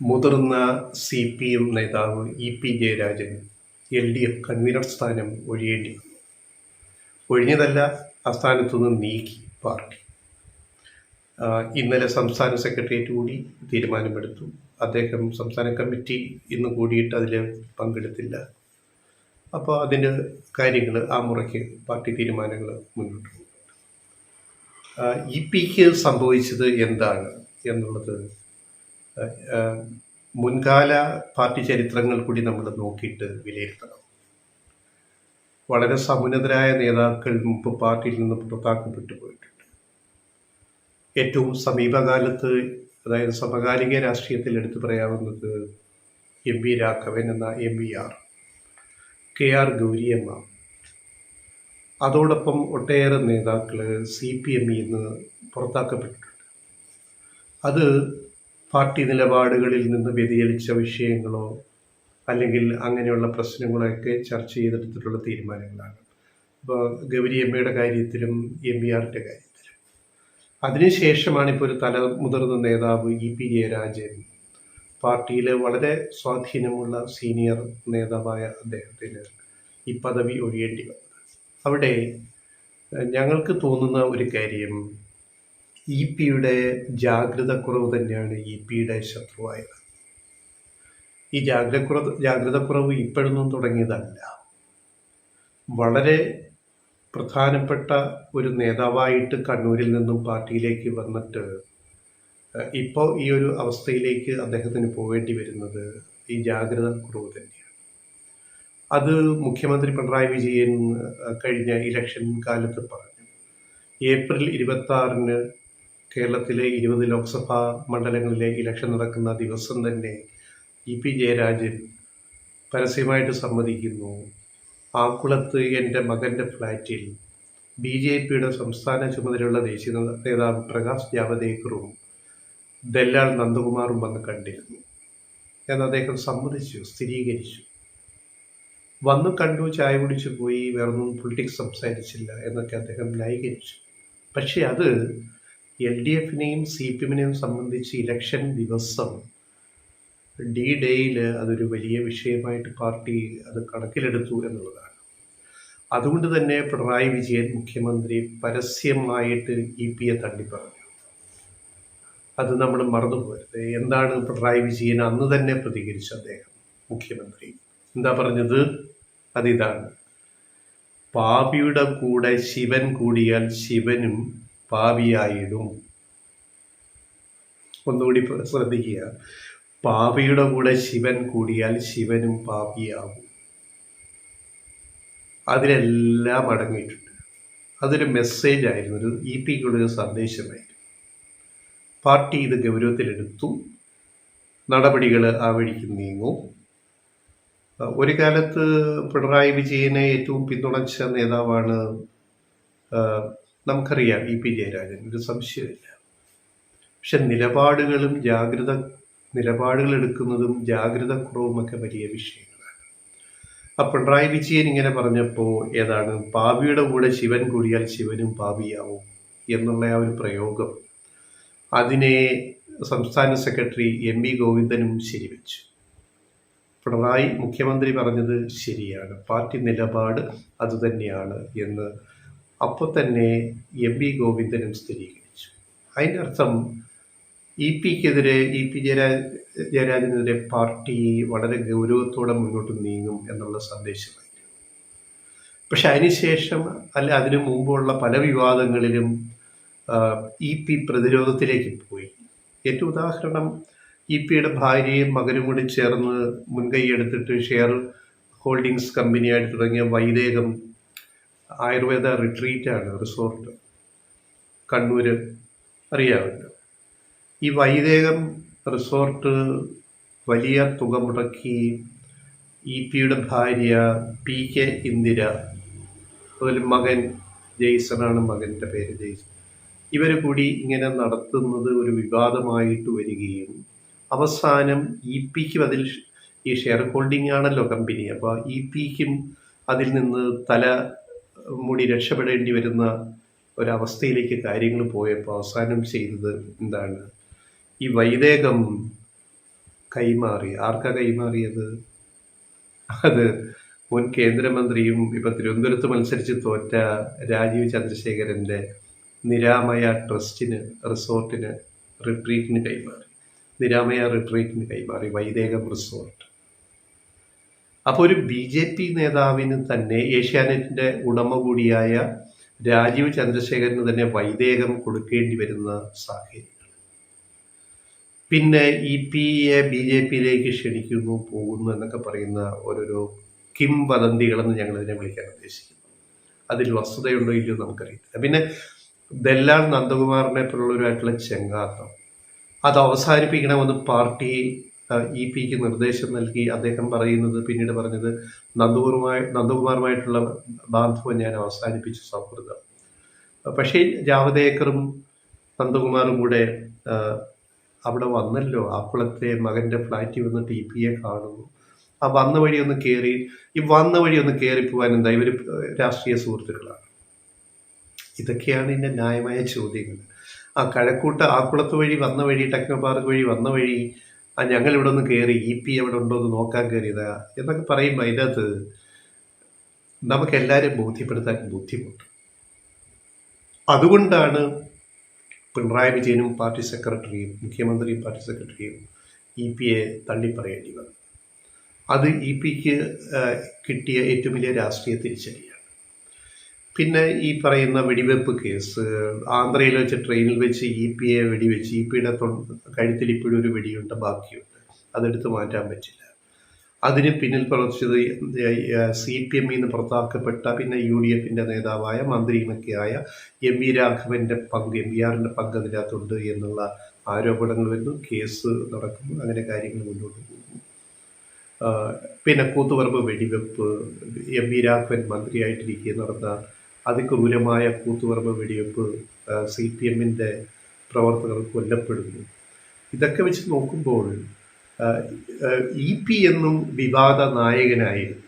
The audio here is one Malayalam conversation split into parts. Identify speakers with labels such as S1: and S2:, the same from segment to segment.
S1: മുതിർന്ന സി പി എം നേതാവ് E P Jayarajan L D F convener സ്ഥാനം ഒഴിയേണ്ടി. ഒഴിഞ്ഞതല്ല ആ സ്ഥാനത്തു നിന്ന് നീക്കി പാർട്ടി. ഇന്നലെ സംസ്ഥാന സെക്രട്ടേറിയറ്റ് കൂടി തീരുമാനമെടുത്തു. അദ്ദേഹം സംസ്ഥാന കമ്മിറ്റി ഇന്ന് കൂടിയിട്ട് അതിൽ പങ്കെടുത്തില്ല. അപ്പോൾ അതിന്റെ കാര്യങ്ങൾ ആ മുറയ്ക്ക് പാർട്ടി തീരുമാനങ്ങൾ മുന്നോട്ട് പോകുന്നുണ്ട്. ഇ പിക്ക് സംഭവിച്ചത് എന്താണ് എന്നുള്ളത് മുൻകാല പാർട്ടി ചരിത്രങ്ങൾ കൂടി നമ്മൾ നോക്കിയിട്ട് വിലയിരുത്തണം. വളരെ സമുന്നതരായ നേതാക്കൾ മുമ്പ് പാർട്ടിയിൽ നിന്ന് പുറത്താക്കപ്പെട്ടു പോയിട്ടുണ്ട്. ഏറ്റവും സമീപകാലത്ത് അതായത് സമകാലിക രാഷ്ട്രീയത്തിൽ എടുത്തു പറയാവുന്നത് എം വി രാഘവൻ എന്ന M V R K R Gowriamma. അതോടൊപ്പം ഒട്ടേറെ നേതാക്കൾ സി പി എമ്മിൽ നിന്ന് പുറത്താക്കപ്പെട്ടിട്ടുണ്ട്. അത് പാർട്ടി നിലപാടുകളിൽ നിന്ന് വ്യതിചലിച്ച വിഷയങ്ങളോ അല്ലെങ്കിൽ അങ്ങനെയുള്ള പ്രശ്നങ്ങളൊക്കെ ചർച്ച ചെയ്തെടുത്തിട്ടുള്ള തീരുമാനങ്ങളാണ്. ഇപ്പോൾ ഗൗരിയമ്മയുടെ കാര്യത്തിലും എം വി ആറിന്റെ കാര്യത്തിലും. അതിനുശേഷമാണ് ഇപ്പോൾ ഒരു തല മുതിർന്ന നേതാവ് ഇ പി ജയരാജൻ പാർട്ടിയിലെ വളരെ സ്വാധീനമുള്ള സീനിയർ നേതാവായ അദ്ദേഹത്തിന് ഈ പദവി ഒഴിയേണ്ടി വന്നത്. അവിടെ ഞങ്ങൾക്ക് തോന്നുന്ന ഒരു കാര്യം ഇ പിയുടെ ജാഗ്രത കുറവ് തന്നെയാണ് ഇ പിയുടെ ശത്രുവായത്. ഈ ജാഗ്രത കുറവ് ജാഗ്രത കുറവ് ഇപ്പോഴൊന്നും തുടങ്ങിയതല്ല. വളരെ പ്രധാനപ്പെട്ട ഒരു നേതാവായിട്ട് കണ്ണൂരിൽ നിന്നും പാർട്ടിയിലേക്ക് വന്നിട്ട് ഇപ്പോൾ ഈ ഒരു അവസ്ഥയിലേക്ക് അദ്ദേഹത്തിന് പോവേണ്ടി വരുന്നത് ഈ ജാഗ്രത കുറവ് തന്നെയാണ്. അത് മുഖ്യമന്ത്രി പിണറായി വിജയൻ കഴിഞ്ഞ ഇലക്ഷൻ കാലത്ത് പറഞ്ഞു. ഏപ്രിൽ ഇരുപത്തി ആറിന് കേരളത്തിലെ ഇരുപത് ലോക്സഭാ മണ്ഡലങ്ങളിലെ ഇലക്ഷൻ നടക്കുന്ന ദിവസം തന്നെ ഇ പി ജയരാജൻ പരസ്യമായിട്ട് സമ്മതിക്കുന്നു. ആക്കുളത്ത് എന്റെ മകന്റെ ഫ്ലാറ്റിൽ ബി ജെ പിയുടെ സംസ്ഥാന ചുമതലയുള്ള ദേശീയ നേതാവ് പ്രകാശ് ജാവദേക്കറും ദല്ലാൾ നന്ദകുമാറും വന്ന് കണ്ടിരുന്നു. എന്ന് അദ്ദേഹം സമ്മതിച്ചു സ്ഥിരീകരിച്ചു. വന്നു കണ്ടു ചായ കുടിച്ചു പോയി വേറൊന്നും പൊളിറ്റിക്സ് സംസാരിച്ചില്ല എന്നൊക്കെ അദ്ദേഹം ന്യായീകരിച്ചു. പക്ഷേ അത് എൽ ഡി എഫിനെയും സി പി എമ്മിനെയും സംബന്ധിച്ച് ഇലക്ഷൻ ദിവസം ഡി ഡേയിൽ അതൊരു വലിയ വിഷയമായിട്ട് പാർട്ടി അത് കണക്കിലെടുത്തു എന്നുള്ളതാണ്. അതുകൊണ്ട് തന്നെ പിണറായി വിജയൻ മുഖ്യമന്ത്രി പരസ്യമായിട്ട് ഇ പി എ തള്ളിപ്പറഞ്ഞു അത് നമ്മൾ മറന്നുപോകരുത്. എന്താണ് പിണറായി വിജയൻ അന്ന് തന്നെ പ്രതികരിച്ച അദ്ദേഹം മുഖ്യമന്ത്രി? എന്താ പറഞ്ഞത്? അതിതാണ്. പാപിയുടെ കൂടെ ശിവൻ കൂടിയാൽ ശിവനും പാപിയായിടും. ഒന്നുകൂടി ശ്രദ്ധിക്കുക. പാപിയുടെ കൂടെ ശിവൻ കൂടിയാൽ ശിവനും പാപിയാകും. അതിലെല്ലാം അടങ്ങിയിട്ടുണ്ട്. അതൊരു മെസ്സേജ് ആയിരുന്നു ഒരു ഇ പിക്കുള്ള ഒരു സന്ദേശമായിരുന്നു. പാർട്ടി ഇത് ഗൗരവത്തിലെടുത്തു. നടപടികൾ ആ വഴിക്ക് നീങ്ങും. ഒരു കാലത്ത് പിണറായി വിജയനെ ഏറ്റവും പിന്തുണച്ച നേതാവാണ് നമുക്കറിയാം ഇ പി ജയരാജൻ ഒരു സംശയമില്ല പക്ഷെ നിലപാടുകളും ജാഗ്രത നിലപാടുകൾ എടുക്കുന്നതും ജാഗ്രത കുറവുമൊക്കെ വലിയ വിഷയങ്ങളാണ്. അപ്പൊ പിണറായി വിജയൻ ഇങ്ങനെ പറഞ്ഞപ്പോൾ ഏതാണ് പാപിയുടെ കൂടെ ശിവൻ കൂടിയാൽ ശിവനും പാപിയാവും എന്നുള്ള ആ ഒരു പ്രയോഗം അതിനെ സംസ്ഥാന സെക്രട്ടറി എം വി ഗോവിന്ദനും ശരിവെച്ചു. പിണറായി മുഖ്യമന്ത്രി പറഞ്ഞത് ശരിയാണ് പാർട്ടി നിലപാട് അതുതന്നെയാണ് എന്ന് അപ്പോൾ തന്നെ എം വി ഗോവിന്ദനും സ്ഥിരീകരിച്ചു. അതിന്റെ അർത്ഥം ഇ പിക്കെതിരെ ഇ പി ജയരാ ജയരാജനെതിരെ പാർട്ടി വളരെ ഗൗരവത്തോടെ മുന്നോട്ട് നീങ്ങും എന്നുള്ള സന്ദേശമായിരുന്നു. പക്ഷെ അതിനുശേഷം അല്ല അതിനു മുമ്പുള്ള പല വിവാദങ്ങളിലും ഇ പി പ്രതിരോധത്തിലേക്ക് പോയി. ഏറ്റവും ഉദാഹരണം ഇ പിയുടെ ഭാര്യയും മകനും കൂടി ചേർന്ന് മുൻകൈ എടുത്തിട്ട് ഷെയർ ഹോൾഡിങ്സ് കമ്പനിയായിട്ട് തുടങ്ങിയ വൈദേകം ആയുർവേദ റിട്രീറ്റാണ് റിസോർട്ട് കണ്ണൂര് അറിയാമല്ലോ. ഈ വൈദേകം റിസോർട്ട് വലിയ തുക മുടക്കി ഇ പിയുടെ ഭാര്യ പി കെ ഇന്ദിര അതുപോലെ മകൻ ജെയ്സണാണ് മകന്റെ പേര് ജെയ്സൺ. ഇവർ കൂടി ഇങ്ങനെ നടത്തുന്നത് ഒരു വിവാദമായിട്ട് വരികയും അവസാനം ഇ പിക്കും അതിൽ ഈ ഷെയർ ഹോൾഡിംഗ് ആണല്ലോ കമ്പനി. അപ്പോൾ ഇ പിക്കും അതിൽ നിന്ന് തല മുടി രക്ഷപ്പെടേണ്ടി വരുന്ന ഒരവസ്ഥയിലേക്ക് കാര്യങ്ങൾ പോയപ്പോൾ അവസാനം ചെയ്തത് എന്താണ്? ഈ വൈദേകം കൈമാറി. ആർക്കാ കൈമാറിയത്? അത് മുൻ കേന്ദ്രമന്ത്രിയും ഇപ്പം തിരുവനന്തപുരത്ത് മത്സരിച്ച് തോറ്റ രാജീവ് ചന്ദ്രശേഖരന്റെ നിരാമയ ട്രസ്റ്റിന് റിസോർട്ടിന് റിട്രീറ്റിന് കൈമാറി. നിരാമയ റിട്രീറ്റിന് കൈമാറി വൈദേകം റിസോർട്ട്. അപ്പോൾ ഒരു ബി ജെ പി നേതാവിന് തന്നെ ഏഷ്യാനെറ്റിന്റെ ഉടമ കൂടിയായ രാജീവ് ചന്ദ്രശേഖരന് തന്നെ വൈദേകം കൊടുക്കേണ്ടി വരുന്ന സാഹചര്യങ്ങൾ പിന്നെ E P A B J പിയിലേക്ക് ക്ഷണിക്കുന്നു പോകുന്നു എന്നൊക്കെ പറയുന്ന ഓരോരോ കിംവദന്തികളെന്ന് ഞങ്ങൾ ഇതിനെ വിളിക്കാൻ ഉദ്ദേശിക്കുന്നു. അതിൽ വസ്തുതയുണ്ടോ ഇല്ലയോ നമുക്കറിയില്ല പിന്നെ ദല്ലാൽ നന്ദകുമാറിനെ പോലുള്ളവരുമായിട്ടുള്ള ചെങ്ങാത്തം അത് അവസാനിപ്പിക്കണമെന്ന് പാർട്ടി ഇ പിക്ക് നിർദ്ദേശം നൽകി അദ്ദേഹം പറയുന്നത് പിന്നീട് പറഞ്ഞത് നന്ദകുമാറുമായി നന്ദകുമാറുമായിട്ടുള്ള ബാന്ധവം ഞാൻ അവസാനിപ്പിച്ചു സൗഹൃദം. പക്ഷേ ജാവദേക്കറും നന്ദകുമാറും കൂടെ അവിടെ വന്നല്ലോ. ആക്കുളത്തെ മകന്റെ ഫ്ലാറ്റിൽ വന്ന് ടി പിയെ കാണുന്നു. ആ വന്ന വഴി ഒന്ന് കയറി ഈ വന്ന വഴി ഒന്ന് കയറി പോകാൻ എന്താ ഇവർ രാഷ്ട്രീയ സുഹൃത്തുക്കളാണ്. ഇതൊക്കെയാണ് എന്റെ ന്യായമായ ചോദ്യങ്ങൾ. ആ കഴക്കൂട്ട് ആക്കുളത്ത് വഴി വന്ന വഴി ടെക്നോ പാർക്ക് വഴി വന്ന വഴി ആ ഞങ്ങൾ ഇവിടെ ഒന്ന് കയറി ഇ പി എവിടെ ഉണ്ടോ എന്ന് നോക്കാൻ കയറിയതാ എന്നൊക്കെ പറയുമ്പോൾ അതിന്റെ അകത്ത് നമുക്ക് എല്ലാവരും ബോധ്യപ്പെടുത്താൻ ബുദ്ധിമുട്ട്. അതുകൊണ്ടാണ് പിണറായി വിജയനും പാർട്ടി സെക്രട്ടറിയും മുഖ്യമന്ത്രിയും പാർട്ടി സെക്രട്ടറിയും ഇ പിയെ തള്ളിപ്പറയേണ്ടി വന്നത്. അത് ഇ പിക്ക് കിട്ടിയ ഏറ്റവും വലിയ രാഷ്ട്രീയ തിരിച്ചടിയാണ് പിന്നെ ഈ പറയുന്ന വെടിവെപ്പ് കേസ് ആന്ധ്രയിൽ വെച്ച് ട്രെയിനിൽ വെച്ച് ഇ പി എ വെടിവെച്ച് ഇ പിയുടെ കഴുത്തിൽ ഇപ്പോഴും ഒരു വെടിയുണ്ട് ബാക്കിയുണ്ട്. അതെടുത്ത് മാറ്റാൻ പറ്റില്ല. അതിന് പിന്നിൽ പ്രവർത്തിച്ചത് സി പി എമ്മിൽ നിന്ന് പുറത്താക്കപ്പെട്ട പിന്നെ യു ഡി എഫിന്റെ നേതാവായ മന്ത്രിയുമൊക്കെയായ എം വി രാഘവന്റെ പങ്ക് എം വി ആറിന്റെ പങ്ക് അതിനകത്തുണ്ട് എന്നുള്ള ആരോപണങ്ങൾ വരുന്നു. കേസ് നടക്കുന്നു. അങ്ങനെ കാര്യങ്ങൾ മുന്നോട്ട് പോകുന്നു. പിന്നെ കൂത്തുപറമ്പ് വെടിവെപ്പ് എം വി രാഘവൻ മന്ത്രിയായിട്ടിരിക്കെ നടന്ന അതിക്രൂരമായ കൂത്തുപറമ്പ് വെടിവെപ്പ് സി പി എമ്മിന്റെ പ്രവർത്തകർ കൊല്ലപ്പെടുന്നു. ഇതൊക്കെ വെച്ച് നോക്കുമ്പോൾ ഇ പി എന്നും വിവാദ നായകനായിരുന്നു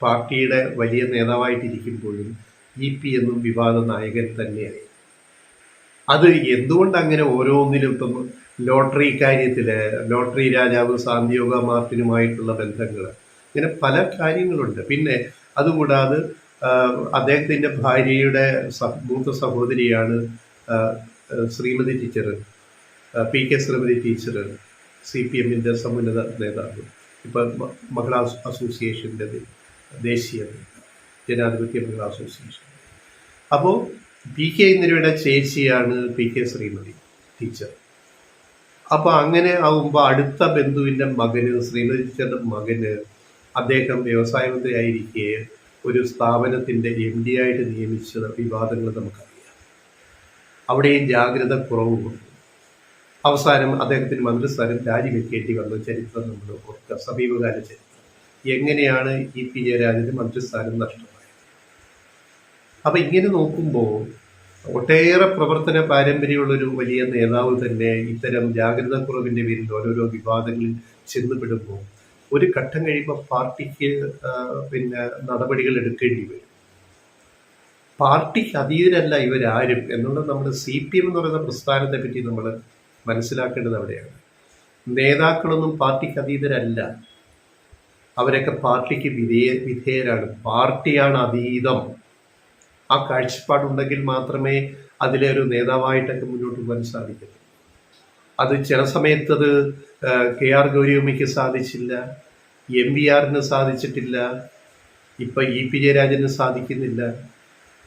S1: പാർട്ടിയുടെ വലിയ നേതാവായിട്ടിരിക്കുമ്പോഴും ഇ പി എന്നും വിവാദ നായകൻ തന്നെയായി. അത് എന്തുകൊണ്ട് അങ്ങനെ ഓരോന്നിലും ഇപ്പം ലോട്ടറി കാര്യത്തിൽ ലോട്ടറി രാജാവ് സാന്തിയോഗ മാർട്ടിനുമായിട്ടുള്ള ബന്ധങ്ങൾ ഇങ്ങനെ പല കാര്യങ്ങളുണ്ട്. പിന്നെ അതുകൂടാതെ ആ, അദ്ദേഹത്തിന്റെ ഭാര്യയുടെ മൂത്ത സഹോദരിയാണ് Sreemathi teacher P K Sreemathi teacher C P എമ്മിന്റെ സമുന്നത നേതാവ് ഇപ്പം മഹിളാ അസോ- അസോസിയേഷന്റെ ദേശീയ ജനാധിപത്യ മഹിളാ അസോസിയേഷൻ. അപ്പോൾ പി കെ ഇന്ദിരയുടെ ചേച്ചിയാണ് പി കെ ശ്രീമതി ടീച്ചർ. അപ്പോൾ അങ്ങനെ ആവുമ്പോൾ അടുത്ത ബന്ധുവിന്റെ മകന് ശ്രീമതി ടീച്ചറുടെ മകന് അദ്ദേഹം വ്യവസായ മന്ത്രിയായിരിക്കെ ഒരു സ്ഥാപനത്തിന്റെ എം ഡി ആയിട്ട് നിയമിച്ച വിവാദങ്ങൾ നമുക്കറിയാം. അവിടെയും ജാഗ്രത കുറവ് വന്നു അവസാനം അദ്ദേഹത്തിന് മന്ത്രിസ്ഥാനം രാജിവെക്കേണ്ടി വന്ന. ചരിത്രം നമ്മൾ ഓർക്ക സമീപകാല ചരിത്രം. എങ്ങനെയാണ് ഇ പി ജയരാജന് മന്ത്രിസ്ഥാനം നഷ്ടമായത്? അപ്പം ഇങ്ങനെ നോക്കുമ്പോൾ ഒട്ടേറെ പ്രവർത്തന പാരമ്പര്യമുള്ളൊരു വലിയ നേതാവ് തന്നെ ഇത്തരം ജാഗ്രത കുറവിന്റെ പേരിൽ ഓരോരോ വിവാദങ്ങളിൽ ചെന്നുപെടുമ്പോൾ ഒരു ഘട്ടം കഴിയുമ്പോൾ പാർട്ടിക്ക് പിന്നെ നടപടികൾ എടുക്കേണ്ടി വരും. പാർട്ടിക്ക് അതീതരല്ല ഇവരാരും എന്നുള്ളത് നമ്മൾ സി പി എം എന്ന് പറയുന്ന പ്രസ്ഥാനത്തെ പറ്റി നമ്മൾ മനസ്സിലാക്കേണ്ടത് അവിടെയാണ്. നേതാക്കളൊന്നും പാർട്ടിക്ക് അതീതരല്ല. അവരൊക്കെ പാർട്ടിക്ക് വിധേയ വിധേയരാണ്. പാർട്ടിയാണ് അതീതം. ആ കാഴ്ചപ്പാടുണ്ടെങ്കിൽ മാത്രമേ അതിലെ ഒരു നേതാവായിട്ടൊക്കെ മുന്നോട്ട് പോകാൻ സാധിക്കൂ. അത് ചില സമയത്ത് അത് കെ ആർ ഗൗരിയമ്മയ്ക്ക് സാധിച്ചില്ല എം വി ആറിന് സാധിച്ചിട്ടില്ല ഇപ്പൊ ഇ പി ജയരാജന് സാധിക്കുന്നില്ല.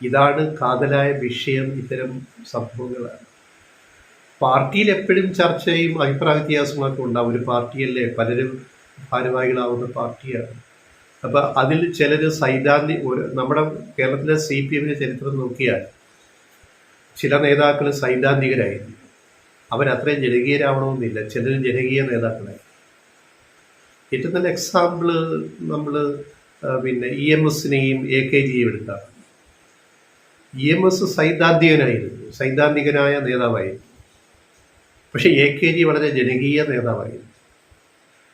S1: ഇതാണ് കാതലായ വിഷയം ഇത്തരം സംഭവങ്ങളാണ്. പാർട്ടിയിൽ എപ്പോഴും ചർച്ചയും അഭിപ്രായ വ്യത്യാസങ്ങളൊക്കെ ഉണ്ടാവും. ഒരു പാർട്ടിയല്ലേ? പലരും ഭാരവാഹികളാവുന്ന പാർട്ടിയാണ്. അപ്പൊ അതിൽ ചിലർ സൈദ്ധാന്തി ഒരു നമ്മുടെ കേരളത്തിലെ സി പി എമ്മിന്റെ ചരിത്രം നോക്കിയാൽ ചില നേതാക്കൾ സൈദ്ധാന്തികരായിരുന്നു അവരത്രയും ജനകീയരാവണമെന്നില്ല. ചിലർ ജനകീയ നേതാക്കളെ. ഏറ്റവും നല്ല എക്സാമ്പിൾ നമ്മൾ പിന്നെ ഇ എം എസിനെയും എ കെ ജിയും എടുക്കാം. ഇ എം എസ് സൈദ്ധാന്തികനായിരുന്നു. സൈദ്ധാന്തികനായ നേതാവായിരുന്നു. പക്ഷെ എ കെ ജി വളരെ ജനകീയ നേതാവായിരുന്നു.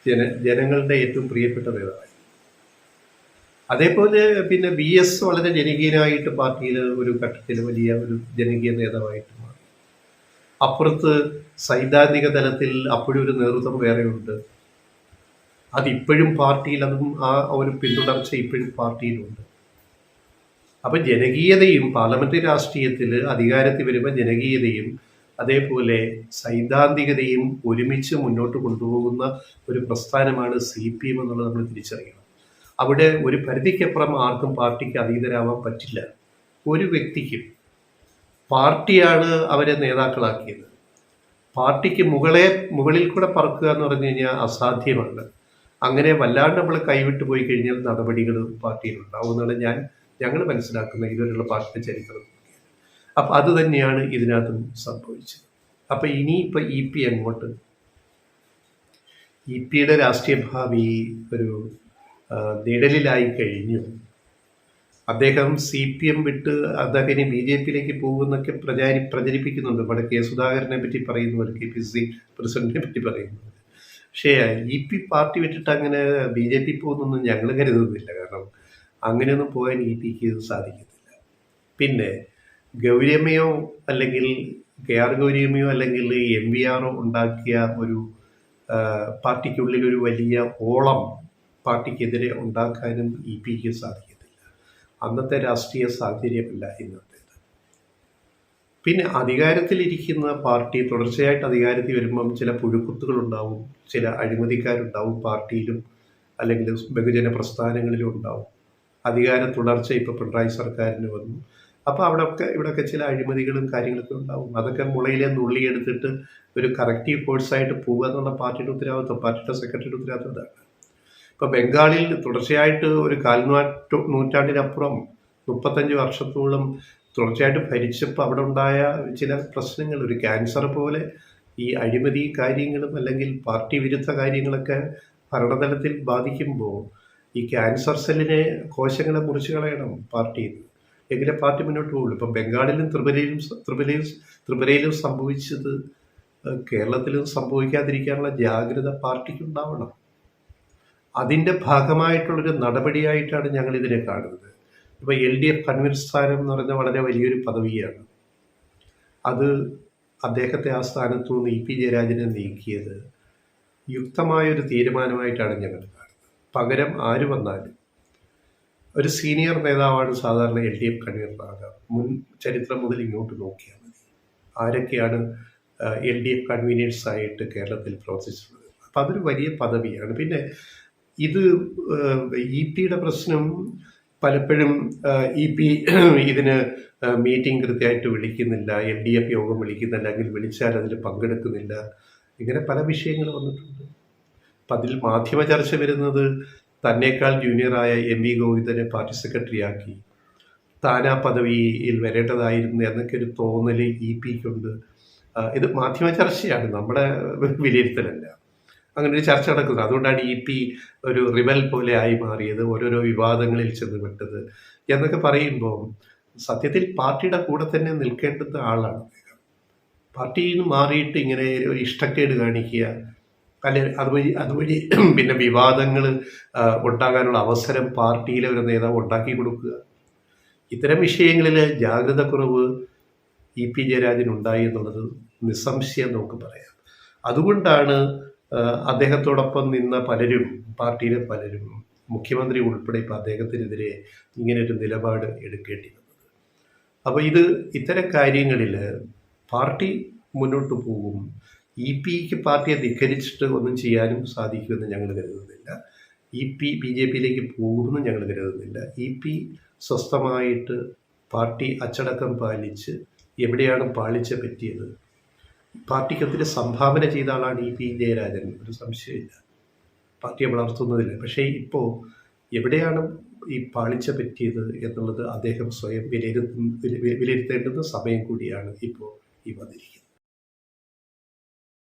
S1: ജന ജനങ്ങളുടെ ഏറ്റവും പ്രിയപ്പെട്ട നേതാവായിരുന്നു. അതേപോലെ പിന്നെ ബി എസ് വളരെ ജനകീയനായിട്ട് പാർട്ടിയിൽ ഒരു ഘട്ടത്തിൽ വലിയ ഒരു ജനകീയ നേതാവായിട്ട് അപ്പുറത്ത് സൈദ്ധാന്തിക തലത്തിൽ അപ്പോഴും ഒരു നേതൃത്വം വേറെയുണ്ട്. അതിപ്പോഴും പാർട്ടിയിൽ അതും ആ ഒരു പിന്തുടർച്ച ഇപ്പോഴും പാർട്ടിയിലുണ്ട്. അപ്പം ജനകീയതയും പാർലമെന്ററി രാഷ്ട്രീയത്തിൽ അധികാരത്തിൽ വരുമ്പോൾ ജനകീയതയും അതേപോലെ സൈദ്ധാന്തികതയും ഒരുമിച്ച് മുന്നോട്ട് കൊണ്ടുപോകുന്ന ഒരു പ്രസ്ഥാനമാണ് സി പി എം എന്നുള്ളത് നമ്മൾ തിരിച്ചറിയണം. അവിടെ ഒരു പരിധിക്കപ്പുറം ആർക്കും പാർട്ടിക്ക് അതീതരാവാൻ പറ്റില്ല. ഒരു വ്യക്തിക്കും പാർട്ടിയാണ് അവരെ നേതാക്കളാക്കിയത്. പാർട്ടിക്ക് മുകളെ മുകളിൽ കൂടെ പറക്കുക എന്ന് പറഞ്ഞു കഴിഞ്ഞാൽ അസാധ്യമാണ്. അങ്ങനെ വല്ലാണ്ട് നമ്മൾ കൈവിട്ട് പോയി കഴിഞ്ഞാൽ നടപടികൾ പാർട്ടിയിൽ ഉണ്ടാവും എന്നാണ് ഞാൻ ഞങ്ങൾ മനസ്സിലാക്കുന്ന ഇതുവരെയുള്ള പാർട്ടിയുടെ ചരിത്രം അപ്പം അത് തന്നെയാണ് ഇതിനകത്തും സംഭവിച്ചത്. അപ്പം ഇനിയിപ്പോൾ ഇ പി അങ്ങോട്ട് ഇ പിയുടെ രാഷ്ട്രീയ ഭാവി ഒരു നിഴലിലായി കഴിഞ്ഞു. അദ്ദേഹം സി പി എം വിട്ട് അദ്ദേഹം ഇനി ബി ജെ പിയിലേക്ക് പോകുമെന്നൊക്കെ പ്രചാരി പ്രചരിപ്പിക്കുന്നുണ്ട്. ഇവിടെ കെ സുധാകരനെ പറ്റി പറയുന്നു പോലെ കെ പി സി പ്രസിഡന്റിനെ പറ്റി പറയുന്നു പക്ഷേ ഇ പി പാർട്ടി വിട്ടിട്ട് അങ്ങനെ ബി ജെ പി പോകുന്നൊന്നും ഞങ്ങൾ കരുതുന്നില്ല. കാരണം അങ്ങനെയൊന്നും പോകാൻ ഇ പിക്ക് സാധിക്കത്തില്ല. പിന്നെ ഗൗരിയമ്മയോ അല്ലെങ്കിൽ കെ ആർ ഗൗരിയമ്മയോ അല്ലെങ്കിൽ എം വി ആറോ ഉണ്ടാക്കിയ ഒരു പാർട്ടിക്കുള്ളിൽ ഒരു വലിയ ഓളം പാർട്ടിക്കെതിരെ ഉണ്ടാക്കാനും ഇ പിക്ക് സാധിക്കത്തില്ല. അന്നത്തെ രാഷ്ട്രീയ സാഹചര്യമല്ല ഇന്നത്തേത്. പിന്നെ അധികാരത്തിലിരിക്കുന്ന പാർട്ടി തുടർച്ചയായിട്ട് അധികാരത്തിൽ വരുമ്പം ചില പുഴുക്കുത്തുകൾ ഉണ്ടാവും ചില അഴിമതിക്കാരുണ്ടാവും പാർട്ടിയിലും അല്ലെങ്കിൽ ബഹുജന പ്രസ്ഥാനങ്ങളിലും ഉണ്ടാവും. അധികാര തുടർച്ച ഇപ്പോൾ പിണറായി സർക്കാരിന് വന്നു. അപ്പോൾ അവിടെയൊക്കെ ഇവിടെയൊക്കെ ചില അഴിമതികളും കാര്യങ്ങളൊക്കെ ഉണ്ടാവും. അതൊക്കെ മുളയിലെ നുള്ളിയെടുത്തിട്ട് ഒരു കറക്റ്റീവ് ഫോഴ്സായിട്ട് പോകുക എന്നുള്ള പാർട്ടിയുടെ ഉത്തരവാദിത്വം. പാർട്ടിയുടെ സെക്രട്ടറിയുടെ ഉത്തരവാദിത്വം അതാണ്. ഇപ്പോൾ ബംഗാളിൽ തുടർച്ചയായിട്ട് ഒരു കാൽനൂറ്റ നൂറ്റാണ്ടിനപ്പുറം മുപ്പത്തഞ്ച് വർഷത്തോളം തുടർച്ചയായിട്ട് ഭരിച്ചപ്പോൾ അവിടെ ഉണ്ടായ ചില പ്രശ്നങ്ങൾ ഒരു ക്യാൻസർ പോലെ ഈ അഴിമതി കാര്യങ്ങളും അല്ലെങ്കിൽ പാർട്ടി വിരുദ്ധ കാര്യങ്ങളൊക്കെ ഭരണതലത്തിൽ ബാധിക്കുമ്പോൾ ഈ ക്യാൻസർ സെല്ലിനെ കോശങ്ങളെ മുറിച്ച് കളയണം പാർട്ടിയിൽ. എങ്ങനെ പാർട്ടി മുന്നോട്ട് പോകുള്ളൂ? ഇപ്പം ബംഗാളിലും ത്രിപുരയിലും ത്രിപുരയിലും ത്രിപുരയിലും സംഭവിച്ചത് കേരളത്തിലും സംഭവിക്കാതിരിക്കാനുള്ള ജാഗ്രത പാർട്ടിക്ക് ഉണ്ടാവണം. അതിന്റെ ഭാഗമായിട്ടുള്ളൊരു നടപടിയായിട്ടാണ് ഞങ്ങൾ ഇതിനെ കാണുന്നത്. ഇപ്പോൾ എൽ ഡി എഫ് കൺവീനർ സ്ഥാനം എന്ന് പറഞ്ഞാൽ വളരെ വലിയൊരു പദവിയാണ്. അത് അദ്ദേഹത്തെ ആ സ്ഥാനത്തു നിന്ന് ഇ പി ജയരാജനെ നീക്കിയത് യുക്തമായൊരു തീരുമാനമായിട്ടാണ് ഞങ്ങൾ കാണുന്നത്. പകരം ആര് വന്നാലും. ഒരു സീനിയർ നേതാവാണ് സാധാരണ എൽ ഡി എഫ് കൺവീനറാകുക മുൻ ചരിത്രം മുതൽ ഇങ്ങോട്ട് നോക്കിയാൽ മതി. ആരൊക്കെയാണ് എൽ ഡി എഫ് കൺവീനേഴ്സായിട്ട് കേരളത്തിൽ പ്രവർത്തിച്ചിട്ടുള്ളത്? അപ്പം അതൊരു വലിയ പദവിയാണ്. പിന്നെ ഇത് ഇ പിയുടെ പ്രശ്നം പലപ്പോഴും ഇ പി ഇതിന് മീറ്റിംഗ് കൃത്യമായിട്ട് വിളിക്കുന്നില്ല എൽ ഡി എഫ് യോഗം വിളിക്കുന്നില്ല അല്ലെങ്കിൽ വിളിച്ചാൽ അതിൽ പങ്കെടുക്കുന്നില്ല. ഇങ്ങനെ പല വിഷയങ്ങൾ വന്നിട്ടുണ്ട്. അപ്പം അതിൽ മാധ്യമ ചർച്ച വരുന്നത് തന്നേക്കാൾ ജൂനിയറായ എം വി ഗോവിന്ദനെ പാർട്ടി സെക്രട്ടറിയാക്കി താൻ ആ പദവിയിൽ വരേണ്ടതായിരുന്നു എന്നൊക്കെ ഒരു തോന്നൽ ഇ പിക്കുണ്ട് ഇത് മാധ്യമ ചർച്ചയാണ് നമ്മുടെ വിലയിരുത്തലല്ല. അങ്ങനെ ഒരു ചർച്ച നടക്കുന്നത് അതുകൊണ്ടാണ് ഇ പി ഒരു റിവൽ പോലെ ആയി മാറിയത് ഓരോരോ വിവാദങ്ങളിൽ ചെന്ന് വിട്ടത് എന്നൊക്കെ പറയുമ്പോൾ സത്യത്തിൽ പാർട്ടിയുടെ കൂടെ തന്നെ നിൽക്കേണ്ടുന്ന ആളാണ് പാർട്ടിയിൽ നിന്ന് മാറിയിട്ട് ഇങ്ങനെ ഒരു ഇഷ്ടക്കേട് കാണിക്കുക അല്ലെ അതുവഴി അതുവഴി പിന്നെ വിവാദങ്ങൾ ഉണ്ടാകാനുള്ള അവസരം പാർട്ടിയിലെ ഒരു നേതാവ് ഉണ്ടാക്കി കൊടുക്കുക. ഇത്തരം വിഷയങ്ങളിൽ ജാഗ്രത കുറവ് ഇ പി ജയരാജൻ ഉണ്ടായി എന്നുള്ളത് നിസ്സംശയം നമുക്ക് പറയാം. അതുകൊണ്ടാണ് അദ്ദേഹത്തോടൊപ്പം നിന്ന പലരും പാർട്ടിയിലെ പലരും മുഖ്യമന്ത്രി ഉൾപ്പെടെ ഇപ്പം അദ്ദേഹത്തിനെതിരെ ഇങ്ങനൊരു നിലപാട് എടുക്കേണ്ടി വന്നത്. അപ്പോൾ ഇത് ഇത്തരം കാര്യങ്ങളിൽ പാർട്ടി മുന്നോട്ട് പോകും. ഇ പിക്ക് പാർട്ടിയെ ധിക്കരിച്ചിട്ട് ഒന്നും ചെയ്യാനും സാധിക്കുമെന്ന് ഞങ്ങൾ കരുതുന്നില്ല. ഇ പി ബി ജെ പിയിലേക്ക് പോകുമെന്ന് ഞങ്ങൾ കരുതുന്നില്ല. ഇ പി സ്വസ്ഥമായിട്ട് പാർട്ടി അച്ചടക്കം പാലിച്ച് എവിടെയാണ് പാളിച്ച പറ്റിയത് പാർട്ടിക്ക് ഒത്തിരി സംഭാവന ചെയ്ത ആളാണ് ഇ പി ജയരാജൻ ഒരു സംശയമില്ല. പാർട്ടിയെ വളർത്തുന്നതില്ല പക്ഷേ ഇപ്പോൾ എവിടെയാണ് ഈ പാളിച്ച പറ്റിയത് എന്നുള്ളത് അദ്ദേഹം സ്വയം വിലയിരുത്തുന്ന വിലയിരുത്തേണ്ടുന്ന സമയം കൂടിയാണ് ഇപ്പോൾ ഈ വന്നിരിക്കുന്നത്.